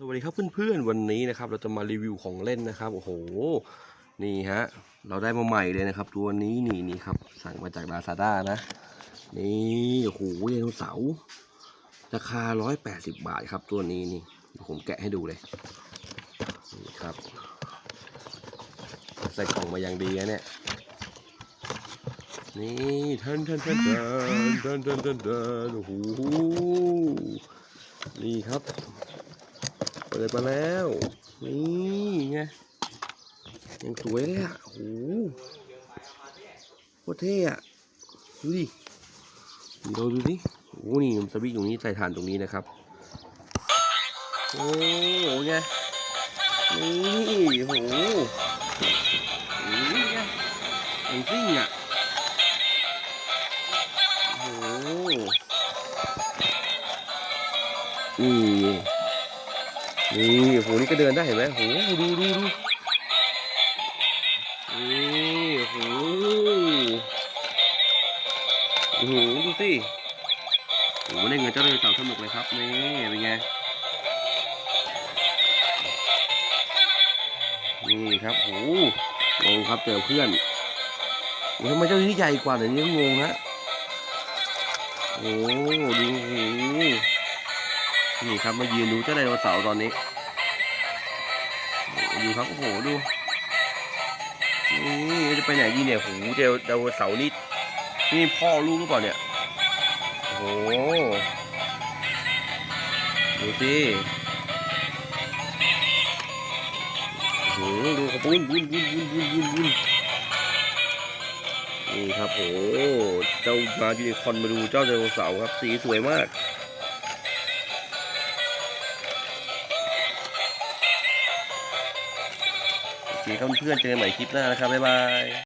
สวัสดีครับเพื่อนๆวันนี้นะครับเราจะมารีวิวของเล่นนะครับ โอ้โห นี่ฮะเราได้มาใหม่เลยนะครับ ตัวนี้นี่นี่ครับ สั่งมาจากลาซาด้านะ นี่โอ้โหไดโนเสาร์ราคา 180 บาทครับ ตัวนี้นี่ผมแกะให้ดูเลยนี่ครับ ใส่ของมาอย่างดีนะเนี่ยนี่ทันทันทันเทินเทินทันทินโอ้โหนี่ครับ ปิดมาแล้ว นี่ไงยังสวยเลยอะโอ้โหโคตรเท่อะดูดิเราดูดิโอ้นี่มันสวิตช์ตรงนี้ใส่ถ่านตรงนี้นะครับ โอ้โหไงนี่โอ้โหนี่ไงไอ้ซิ่งอะโอ้โหนี่ นี่โหนี่ก็เดินได้เห็นไหมโหดูดูดูนี่โหโอ้โหดูสิโอ้โหเล่นเงินเจ้าเลยเต่าสนุกเลยครับนี่เป็นไงนี่ครับโหงงครับเจอเพื่อนทำไมเจ้านี้ใหญ่กว่าเดี๋ยวนี้งงฮะโอ้ดูโห นี่ครับมายืนดูเจ้าไดโนเสาร์ตอนนี้ดูครับโอ้โหดูนี่จะไปไหนดีเนี่ยโอ้โหเจอดาวเสาร์นี่นี่พ่อลูกหรือเปล่าเนี่ยโอ้โหดูสิโอ้โหดูครับบุ้นบุ้นบุ้นบุ้นบุ้นบุ้นบุ้นนี่ครับโอ้โหเจ้ามายูนิคอนมาดูเจ้าไดโนเสาร์ครับสีสวยมาก เคครับเพื่อนเจอกันใหม่คลิปหน้านะครับบ๊ายบาย